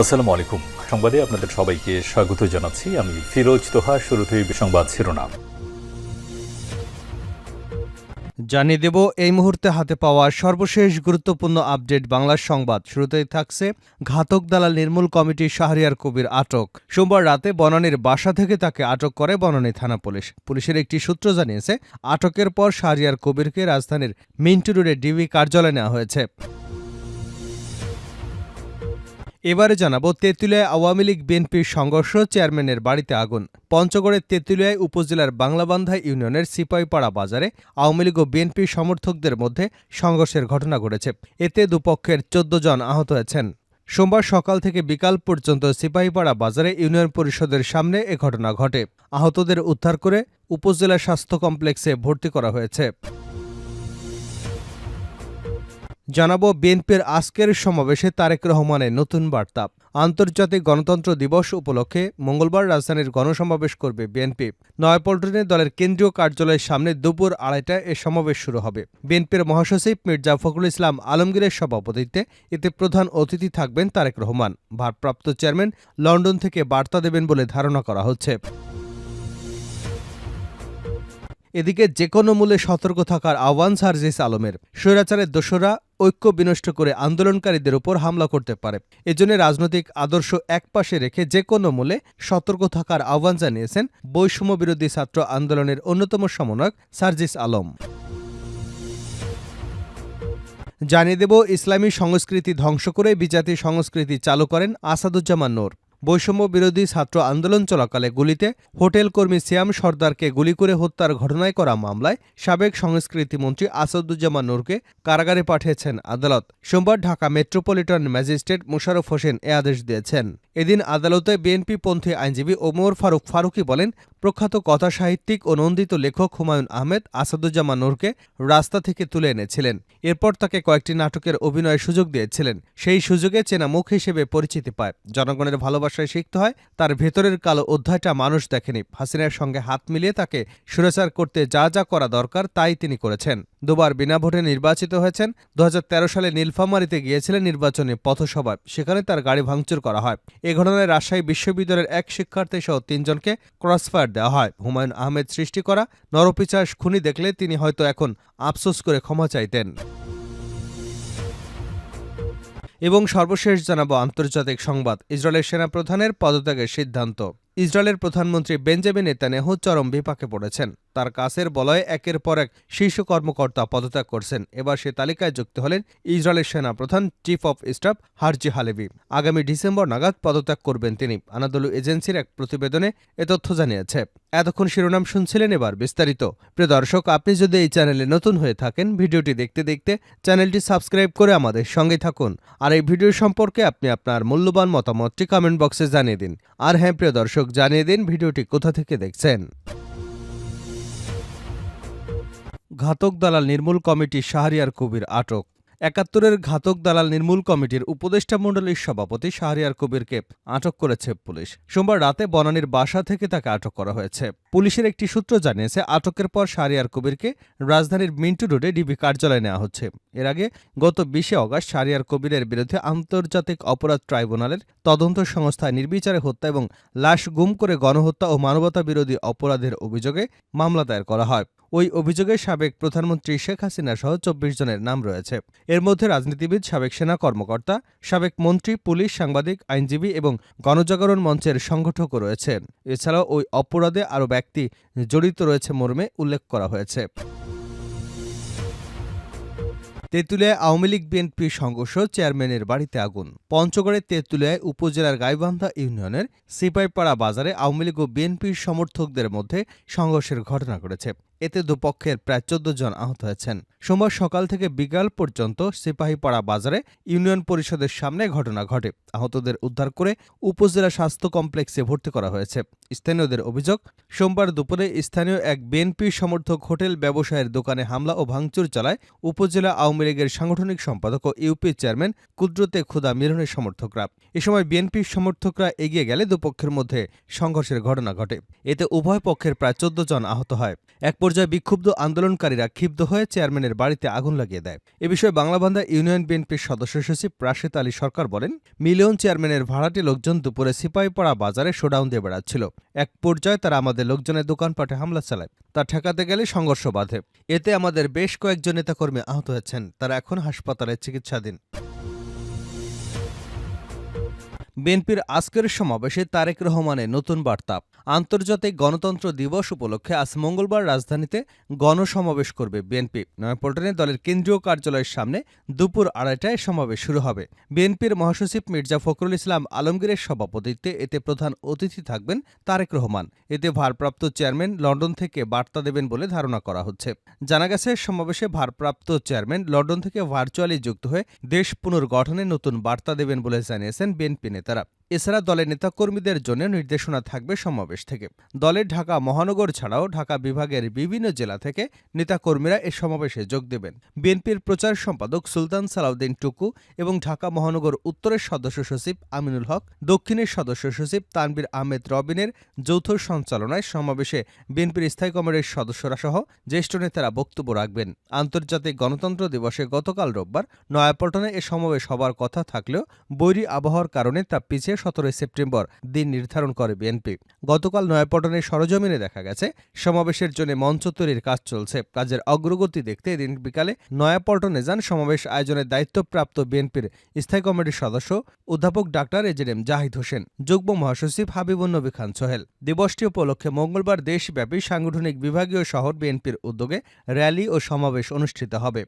আসসালামু আলাইকুম সংবাদে আপনাদের সবাইকে স্বাগত জানাচ্ছি। আমি ফিরোজ তোহা, শুরুতেই সংবাদ শিরোনাম। জানিয়ে দেব, এই মুহূর্তে হাতে পাওয়া সর্বশেষ গুরুত্বপূর্ণ আপডেট বাংলার সংবাদ। শুরুতেই থাকছে ঘাতক দালাল নির্মূল কমিটি শাহরিয়ার কবির আটক। সোমবার রাতে বনানীর বাসা থেকে তাকে আটক করে বনানী থানা পুলিশ। পুলিশের একটি সূত্র জানিয়েছে, আটকের পর শাহরিয়ার কবিরকে রাজধানীর মিন্টু রোডে ডিবি কার্যালয়ে নেওয়া হয়েছে। এবারে জানাব তেঁতুলিয়ায় আওয়ামী লীগ, বিএনপির সংঘর্ষ, চেয়ারম্যানের বাড়িতে আগুন। পঞ্চগড়ের তেঁতুলিয়ায় উপজেলার বাংলাবান্ধা ইউনিয়নের সিপাইপাড়া বাজারে আওয়ামী লীগ ও বিএনপির সমর্থকদের মধ্যে সংঘর্ষের ঘটনা ঘটেছে। এতে দুপক্ষের চোদ্দ জন আহত হয়েছেন। সোমবার সকাল থেকে বিকাল পর্যন্ত সিপাহীপাড়া বাজারে ইউনিয়ন পরিষদের সামনে এ ঘটনা ঘটে। আহতদের উদ্ধার করে উপজেলা স্বাস্থ্য কমপ্লেক্সে ভর্তি করা হয়েছে। জানাব বিএনপির আজকের সমাবেশে তারেক রহমানের নতুন বার্তা। আন্তর্জাতিক গণতন্ত্র দিবস উপলক্ষে মঙ্গলবার রাজধানীর গণসমাবেশ করবে বিএনপি। নয়াপল্টনে দলের কেন্দ্রীয় কার্যালয়ের সামনে দুপুর আড়াইটায় এ সমাবেশ শুরু হবে। বিএনপির মহাসচিব মির্জা ফখরুল ইসলাম আলমগীরের সভাপতিত্বে এতে প্রধান অতিথি থাকবেন তারেক রহমান। ভারপ্রাপ্ত চেয়ারম্যান লন্ডন থেকে বার্তা দেবেন বলে ধারণা করা হচ্ছে। এদিকে যে কোনো মূল্যে সতর্ক থাকার আহ্বান সার্জিস আলমের। স্বৈরাচারের দোসরা ঐক্য বিনষ্ট করে আন্দোলনকারীদের উপর হামলা করতে পারে। এজন্য রাজনৈতিক আদর্শ একপাশে রেখে যে কোনো মূল্যে সতর্ক থাকার আহ্বান জানিয়েছেন বৈষম্য বিরোধী ছাত্র আন্দোলনের অন্যতম সমন্বয়ক সার্জিস আলম। জানিয়ে দেব, ইসলামী সংস্কৃতি ধ্বংস করে বিজাতি সংস্কৃতি চালু করেন আসাদুজ্জামান নূর। বৈষম্য বিরোধী ছাত্র আন্দোলন চলাকালে গুলিতে হোটেল কর্মী সিয়াম সর্দারকে গুলি করে হত্যার ঘটনায় করা মামলায় সাবেক সংস্কৃতি মন্ত্রী আসাদুজ্জামান নূরকে কারাগারে পাঠিয়েছেন আদালত। সোমবার ঢাকা মেট্রোপলিটন ম্যাজিস্ট্রেট মোশাররফ হোসেন এ আদেশ দিয়েছেন। এদিন আদালতে বিএনপি পন্থী আইনজীবী ওমর ফারুক ফারুকি বলেন, প্রখ্যাত কথা সাহিত্যিক ও নন্দিত লেখক হুমায়ুন আহমেদ আসাদুজ্জামান নূরকে রাস্তা থেকে তুলে এনেছিলেন। এরপর তাকে কয়েকটি নাটকের অভিনয়ের সুযোগ দিয়েছিলেন। সেই সুযোগে চেনা মুখ হিসেবে পরিচিতি পায়। জনগণের ভালোবাসায় শিখতে হয়, তার ভেতরের কালো অধ্যায়টা মানুষ দেখেনি। হাসিনার সঙ্গে হাত মিলিয়ে তাকে সুরাচার করতে যা যা করা দরকার তাই তিনি করেছেন। দুবার বিনা ভোটে নির্বাচিত হয়েছেন। দু হাজার তেরো সালে নীলফামারিতে গিয়েছিলেন নির্বাচনী পথসভায়। সেখানে তার গাড়ি ভাঙচুর করা হয়। এ ঘটনায় রাজশাহী বিশ্ববিদ্যালয়ের এক শিক্ষার্থী সহ তিনজনকে ক্রসফায়ার দেওয়া হয়। হুমায়ুন আহমেদ সৃষ্টি করা নরপিচাস খুনি দেখলে তিনি হয়তো এখন আফসোস করে ক্ষমা চাইতেন। এবং সর্বশেষ জানাব আন্তর্জাতিক সংবাদ, ইসরায়েলের সেনাপ্রধানের পদত্যাগের সিদ্ধান্ত। ইসরায়েলের প্রধানমন্ত্রী বেঞ্জামিন নেতানিয়াহু চরম বিপাকে পড়েছেন। তার কাছের বলয়ে একের পর এক শীর্ষ কর্মকর্তা পদত্যাগ করছেন। এবার সে তালিকায় যুক্ত হলেন ইসরায়েলের সেনাপ্রধান chief of staff Herzi Halevi. আগামী ডিসেম্বর নাগাদ পদত্যাগ করবেন তিনি। আনাদলু এজেন্সির এক প্রতিবেদনে এ তথ্য জানিয়েছে। এতক্ষণ শিরোনাম শুনছিলেন এবার বিস্তারিত। প্রিয় দর্শক, আপনি যদি এই চ্যানেলে নতুন হয়ে থাকেন, ভিডিওটি দেখতে দেখতে চ্যানেলটি সাবস্ক্রাইব করে আমাদের সঙ্গে থাকুন। আর এই ভিডিও সম্পর্কে আপনি আপনার মূল্যবান মতামতটি কমেন্ট বক্সে জানিয়ে দিন। আর হ্যাঁ প্রিয় দর্শক, জানিয়ে দিন ভিডিওটি কোথা থেকে দেখছেন। ঘাতক দালাল নির্মূল কমিটি শাহরিয়ার কবির আটক। একাত্তরের ঘাতক দালাল নির্মূল কমিটির উপদেষ্টা মণ্ডলীর সভাপতি শাহরিয়ার কবিরকে আটক করেছে পুলিশ। সোমবার রাতে বনানীর বাসা থেকে তাকে আটক করা হয়েছে। পুলিশের একটি সূত্র জানিয়েছে, আটকের পর শাহরিয়ার কবিরকে রাজধানীর মিন্টু রোডে ডিবি কার্যালয়ে নেওয়া হচ্ছে। এর আগে গত বিশে অগাস্ট শাহরিয়ার কবিরের বিরুদ্ধে আন্তর্জাতিক অপরাধ ট্রাইব্যুনালের তদন্ত সংস্থায় নির্বিচারে হত্যা এবং লাশ গুম করে গণহত্যা ও মানবতা বিরোধী অপরাধের অভিযোগে মামলা দায়ের করা হয়। ওই অভিযোগে সাবেক প্রধানমন্ত্রী শেখ হাসিনা সহ চব্বিশ জনের নাম রয়েছে। এর মধ্যে রাজনীতিবিদ, সাবেক সেনা কর্মকর্তা, সাবেক মন্ত্রী, পুলিশ সাংবাদিক, আইনজীবী এবং গণজাগরণ মঞ্চের সংগঠকও রয়েছেন। এছাড়াও ওই অপরাধে আরও ব্যক্তি জড়িত রয়েছে মর্মে উল্লেখ করা হয়েছে। তেঁতুলিয়ায় আওয়ামী লীগ বিএনপি সংঘর্ষ চেয়ারম্যানের বাড়িতে আগুন। পঞ্চগড়ের তেঁতুলিয়ায় উপজেলার গাইবান্ধা ইউনিয়নের সিপাইপাড়া বাজারে আওয়ামী লীগ ও বিএনপির সমর্থকদের মধ্যে সংঘর্ষের ঘটনা ঘটেছে। এতে দুপক্ষের প্রায় চোদ্দ জন আহত হয়েছেন। সোমবার সকাল থেকে বিকাল পর্যন্ত সিপাহীপাড়া বাজারে ইউনিয়ন পরিষদের সামনে ঘটনা ঘটে। আহতদের উদ্ধার করে উপজেলা স্বাস্থ্য কমপ্লেক্সে ভর্তি করা হয়েছে। স্থানীয়দের অভিযোগ, সোমবার দুপুরে স্থানীয় এক বিএনপি সমর্থক হোটেল ব্যবসায়ের দোকানে হামলা ও ভাঙচুর চালায় উপজেলা আওয়ামী লীগের সাংগঠনিক সম্পাদক ও ইউপি চেয়ারম্যান কুদরতে খুদা মিলনের সমর্থকরা। এ সময় বিএনপির সমর্থকরা এগিয়ে গেলে দুপক্ষের মধ্যে সংঘর্ষের ঘটনা ঘটে। এতে উভয় পক্ষের প্রায় চোদ্দ জন আহত হয়। এক পর্যায়ে বিক্ষুব্ধ আন্দোলনকারীরা ক্ষিপ্ত হয়ে চেয়ারম্যানের বাড়িতে আগুন লাগিয়ে দেয়। এ বিষয়ে বাংলাবান্ধা ইউনিয়ন বিএনপির সদস্য সচিব রাশেদ আলী সরকার বলেন, মিলিয়ন চেয়ারম্যানের ভাড়াটি লোকজন দুপুরে সিপাহীপাড়া বাজারে শোডাউন দিয়ে বেড়াচ্ছিল। এক পর্যায়ে তারা আমাদের লোকজনের দোকানপাটে হামলা চালায়। তা ঠেকাতে গেলে সংঘর্ষ বাধে। এতে আমাদের বেশ কয়েকজন নেতাকর্মী আহত হয়েছেন। তারা এখন হাসপাতালে চিকিৎসাধীন। বিএনপির আজকের সমাবেশে তারেক রহমানের নতুন বার্তা। আন্তর্জাতিক গণতন্ত্র দিবস উপলক্ষে আজ মঙ্গলবার রাজধানীতে গণসমাবেশ করবে বিএনপি। নয়াপল্টনে দলের কেন্দ্রীয় কার্যালয়ের সামনে দুপুর আড়াইটায় সমাবেশ শুরু হবে। বিএনপির মহাসচিব মির্জা ফখরুল ইসলাম আলমগীরের সভাপতিত্বে এতে প্রধান অতিথি থাকবেন তারেক রহমান। এতে ভারপ্রাপ্ত চেয়ারম্যান লন্ডন থেকে বার্তা দেবেন বলে ধারণা করা হচ্ছে। জানা গেছে, সমাবেশে ভারপ্রাপ্ত চেয়ারম্যান লন্ডন থেকে ভার্চুয়ালি যুক্ত হয়ে দেশ পুনর্গঠনে নতুন বার্তা দেবেন বলে জানিয়েছেন বিএনপি নেতারা এছাড়া দলের নেতাকর্মীদের জন্য নির্দেশনা থাকবে সমাবেশ থেকে। দলের ঢাকা মহানগর ছাড়াও ঢাকা বিভাগের বিভিন্ন জেলা থেকে নেতাকর্মীরা এ সমাবেশে যোগ দেবেন। বিএনপির প্রচার সম্পাদক সুলতান সালাউদ্দিন টুকু এবং ঢাকা মহানগর উত্তরের সদস্য সচিব আমিনুল হক, দক্ষিণের সদস্য সচিব তানবির আহমেদ রবিনের যৌথ সঞ্চালনায় সমাবেশে বিএনপির স্থায়ী কমিটির সদস্যরা সহ জ্যেষ্ঠ নেতারা বক্তব্য রাখবেন। আন্তর্জাতিক গণতন্ত্র দিবসে গতকাল রোববার নয়াপল্টনে এ সমাবেশ হবার কথা থাকলেও বৈরী আবহাওয়ার কারণে তা পিছিয়ে সতেরোই সেপ্টেম্বর দিন নির্ধারণ করে বিএনপি। গতকাল নয়াপল্টনের সরজমিনে দেখা গেছে, সমাবেশের জন্য মঞ্চ তৈরির কাজ চলছে। কাজের অগ্রগতি দেখতে এদিন বিকালে নয়াপল্টনে যান সমাবেশ আয়োজনের দায়িত্বপ্রাপ্ত বিএনপির স্থায়ী কমিটির সদস্য অধ্যাপক ডাক্তার এজেডেম জাহিদ হোসেন, যুগ্ম মহাসচিব হাবিবুন্নবী খান সোহেল। দিবসটি উপলক্ষে মঙ্গলবার দেশব্যাপী সাংগঠনিক বিভাগীয় শহর বিএনপির উদ্যোগে র্যালি ও সমাবেশ অনুষ্ঠিত হবে।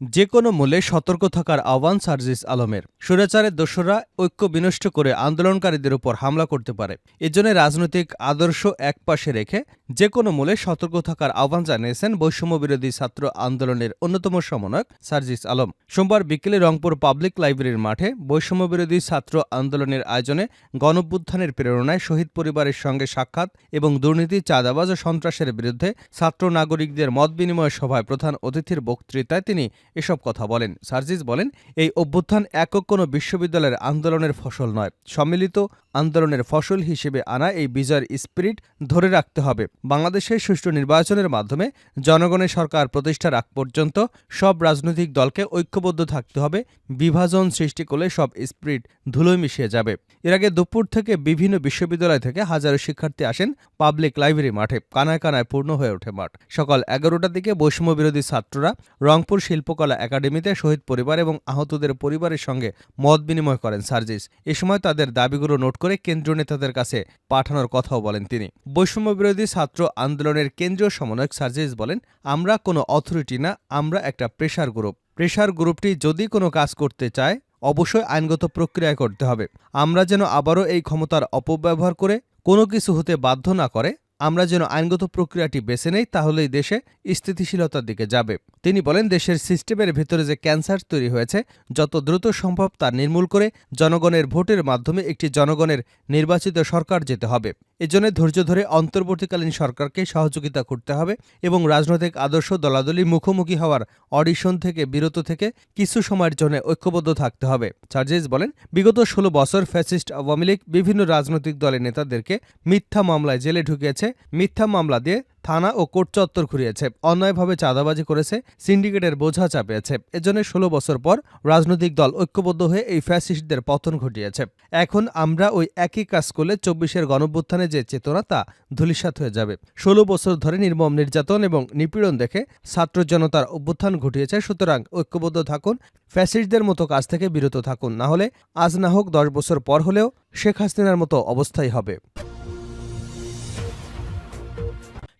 যে কোনো মূল্যে সতর্ক থাকার আহ্বান সার্জিস আলমের। স্বৈরাচারের দোসররা ঐক্য বিনষ্ট করে আন্দোলনকারীদের উপর হামলা করতে পারে। এজন্য রাজনৈতিক আদর্শ একপাশে রেখে যে কোনো মূল্যে সতর্ক থাকার আহ্বান জানিয়েছেন বৈষম্য বিরোধী ছাত্র আন্দোলনের অন্যতম সমন্বয়ক সার্জিস আলম। সোমবার বিকেলে রংপুর পাবলিক লাইব্রেরির মাঠে বৈষম্য বিরোধী ছাত্র আন্দোলনের আয়োজনে গণভ্যুত্থানের প্রেরণায় শহীদ পরিবারের সঙ্গে সাক্ষাৎ এবং দুর্নীতি, চাঁদাবাজ ও সন্ত্রাসের বিরুদ্ধে ছাত্র নাগরিকদের মত বিনিময় সভায় প্রধান অতিথির বক্তৃতায় তিনি এসব কথা বলেন। সার্জিস বলেন এই অভ্যুত্থান একক কোনো বিশ্ববিদ্যালয়ের আন্দোলনের ফসল নয়। সম্মিলিত আন্দোলনের ফসল হিসেবে আনা এই বিজয়ের স্পিরিট ধরে রাখতে হবে। বাংলাদেশের সুষ্ঠু নির্বাচনের মাধ্যমে জনগণের সরকার প্রতিষ্ঠার আগ পর্যন্ত সব রাজনৈতিক দলকে ঐক্যবদ্ধ থাকতে হবে। বিভাজন সৃষ্টি করলে সব স্পিরিট ধুলোয় মিশিয়ে যাবে। এর আগে দুপুর থেকে বিভিন্ন বিশ্ববিদ্যালয় থেকে হাজারো শিক্ষার্থী আসেন পাবলিক লাইব্রেরি মাঠে, কানায় কানায় পূর্ণ হয়ে ওঠে মাঠ। সকাল এগারোটার দিকে বৈষম্য বিরোধী ছাত্ররা রংপুর শিল্পকলা একাডেমিতে শহীদ পরিবার এবং আহতদের পরিবারের সঙ্গে মত বিনিময় করেন সার্জিস। এ সময় তাদের দাবিগুলো নোট করে কেন্দ্রীয় নেতাদের কাছে পাঠানোর কথাও বলেন তিনি। বৈষম্য বিরোধী ছাত্র আন্দোলনের কেন্দ্রীয় সমন্বয়ক সার্জেস বলেন, আমরা কোনো অথরিটি না, আমরা একটা প্রেশার গ্রুপ। প্রেশার গ্রুপটি যদি কোনো কাজ করতে চায়, অবশ্যই আইনগত প্রক্রিয়ায় করতে হবে। আমরা যেন আবারও এই ক্ষমতার অপব্যবহার করে কোনো কিছু হতে বাধ্য না করে আমরা যেন আইনগত প্রক্রিয়াটি বেছে নেই, তাহলেই দেশে স্থিতিশীলতার দিকে যাবে। তিনি বলেন, দেশের সিস্টেমের ভেতরে যে ক্যান্সার তৈরি হয়েছে, যত দ্রুত সম্ভব তা নির্মূল করে জনগণের ভোটের মাধ্যমে একটি জনগণের নির্বাচিত সরকার যেতে হবে। এজন্য ধৈর্য ধরে অন্তর্বর্তীকালীন সরকারকে সহযোগিতা করতে হবে এবং রাজনৈতিক আদর্শ দলাদলি মুখোমুখি হওয়ার অডিশন থেকে বিরত থেকে কিছু সময়ের জন্য ঐক্যবদ্ধ থাকতে হবে। চার্জেস বলেন, বিগত ষোলো বছর ফ্যাসিস্ট আওয়ামী লীগ বিভিন্ন রাজনৈতিক দলের নেতাদেরকে মিথ্যা মামলায় জেলে ঢুকিয়েছে। মিথ্যা মামলা দিয়ে থানা ও কোর্ট চত্বর ঘুরিয়েছে। অন্যায়ভাবে চাঁদাবাজি করেছে, সিন্ডিকেটের বোঝা চাপিয়েছে। এজন্য ষোলো বছর পর রাজনৈতিক দল ঐক্যবদ্ধ হয়ে এই ফ্যাসিস্টদের পতন ঘটিয়েছে। এখন আমরা ওই একই কাজ করলে চব্বিশের গণভ্যুত্থানে যে চেতনা, তা ধূলিসাৎ হয়ে যাবে। ষোলো বছর ধরে নির্মম নির্যাতন এবং নিপীড়ন দেখে ছাত্র জনতার অভ্যুত্থান ঘটিয়েছে, সুতরাং ঐক্যবদ্ধ থাকুন, ফ্যাসিস্টদের মতো কাজ থেকে বিরত থাকুন। না হলে আজ না হোক দশ বছর পর হলেও শেখ হাসিনার মতো অবস্থাই হবে।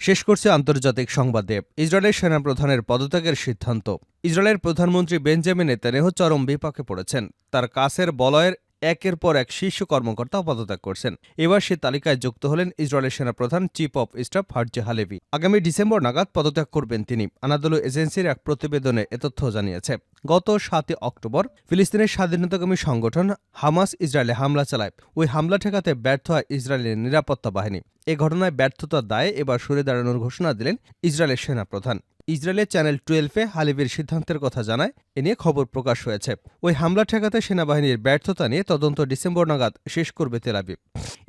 শেষ করছে আন্তর্জাতিক সংবাদে। ইসরায়েলের সেনাপ্রধানের পদত্যাগের সিদ্ধান্ত। ইসরায়েলের প্রধানমন্ত্রী বেঞ্জামিন নেতানেহ চরম বিপাকে পড়েছেন। তার কাছের বলয়ের একের পর এক শীর্ষ কর্মকর্তা পদত্যাগ করছেন। এবার সে তালিকায় যুক্ত হলেন ইসরায়েলের সেনাপ্রধান chief of staff Herzi Halevi. আগামী ডিসেম্বর নাগাদ পদত্যাগ করবেন তিনি। আনাদলু এজেন্সির এক প্রতিবেদনে এ তথ্য জানিয়েছে। গত সাতই অক্টোবর ফিলিস্তিনের স্বাধীনতাকামী সংগঠন হামাস ইসরায়েলে হামলা চালায়। ওই হামলা ঠেকাতে ব্যর্থ হয় ইসরায়েলের নিরাপত্তা বাহিনী। এ ঘটনায় ব্যর্থতার দায়ে এবার সরে দাঁড়ানোর ঘোষণা দিলেন ইসরায়েলের সেনাপ্রধান। ইসরায়েলের চ্যানেল টুয়েলভে হালিবের সিদ্ধান্তের কথা জানায়, এ নিয়ে খবর প্রকাশ হয়েছে। ওই হামলা ঠেকাতে সেনাবাহিনীর ব্যর্থতা নিয়ে তদন্ত ডিসেম্বর নাগাদ শেষ করবে তেল আবিব।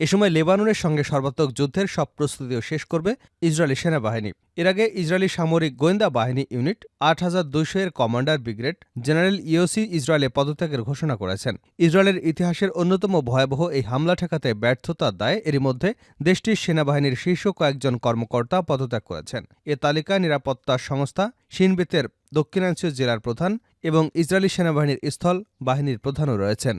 এ সময় লেবাননের সঙ্গে সর্বাত্মক যুদ্ধের সব প্রস্তুতিও শেষ করবে ইসরায়েলি সেনাবাহিনী। এর আগে ইসরায়েলি সামরিক গোয়েন্দা বাহিনী ইউনিট আট হাজার দুইশো এর কমান্ডার ব্রিগেড জেনারেল ইওসি ইসরায়েলে পদত্যাগের ঘোষণা করেছেন। ইসরায়েলের ইতিহাসের অন্যতম ভয়াবহ এই হামলা ঠেকাতে ব্যর্থতার দায়ে। এরই মধ্যে দেশটির সেনাবাহিনীর শীর্ষ কয়েকজন কর্মকর্তা পদত্যাগ করেছেন। এ তালিকায় নিরাপত্তা সংস্থা শিনবেতের দক্ষিণাঞ্চল জেলার প্রধান এবং ইসরায়েলি সেনাবাহিনীর স্থল বাহিনীর প্রধানও রয়েছেন।